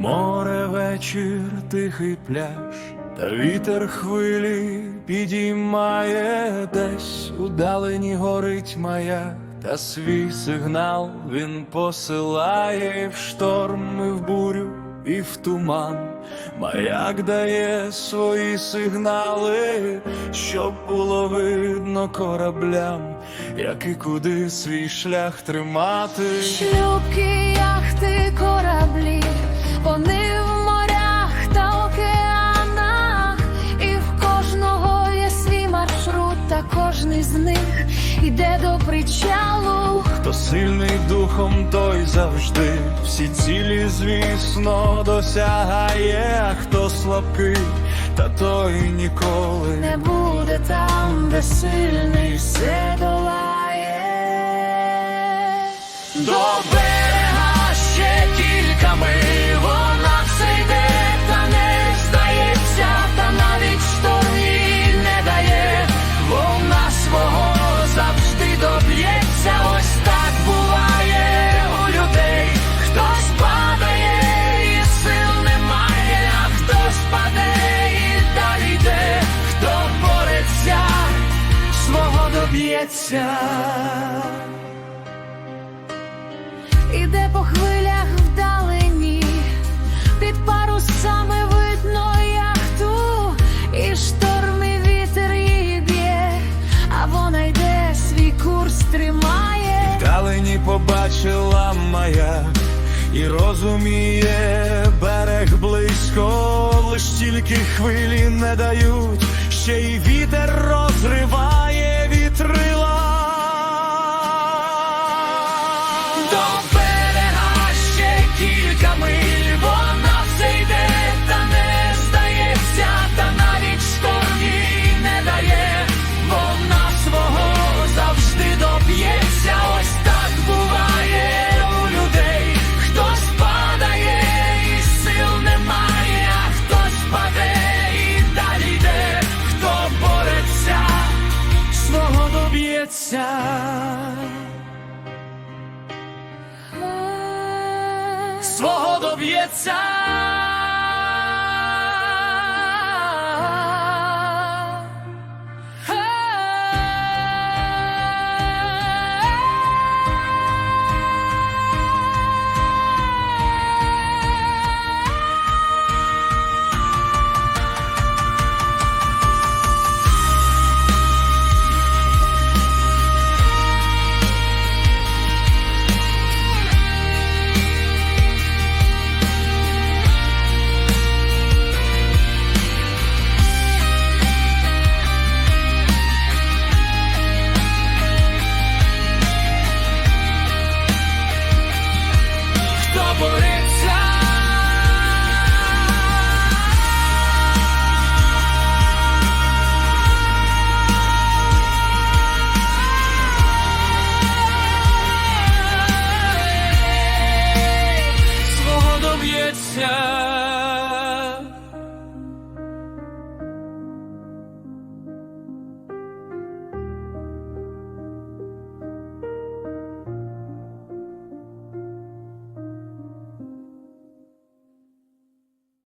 Море вечір, тихий пляж, та вітер хвилі підіймає десь удалені горить маяк, та свій сигнал він посилає і в шторм, і в бурю, і в туман. Маяк дає свої сигнали, щоб було видно кораблям, як і куди свій шлях тримати. Шлюпки, яхти, кораблі, вони в морях та океанах, і в кожного є свій маршрут, та кожний з них іде до причалу. Хто сильний духом, той завжди всі цілі, звісно, досягає, а хто слабкий, та той ніколи Не буде там, де сильний все долає. До доб'ється. Іде по хвилях вдалині, під парусами видно яхту, і шторм, і вітер її б'є, а вона йде, свій курс тримає. Вдалині побачила маяк і розуміє, берег близько, лиш тільки хвилі не дають, ще й вітер розриває вітрила. До Свого доб'ється.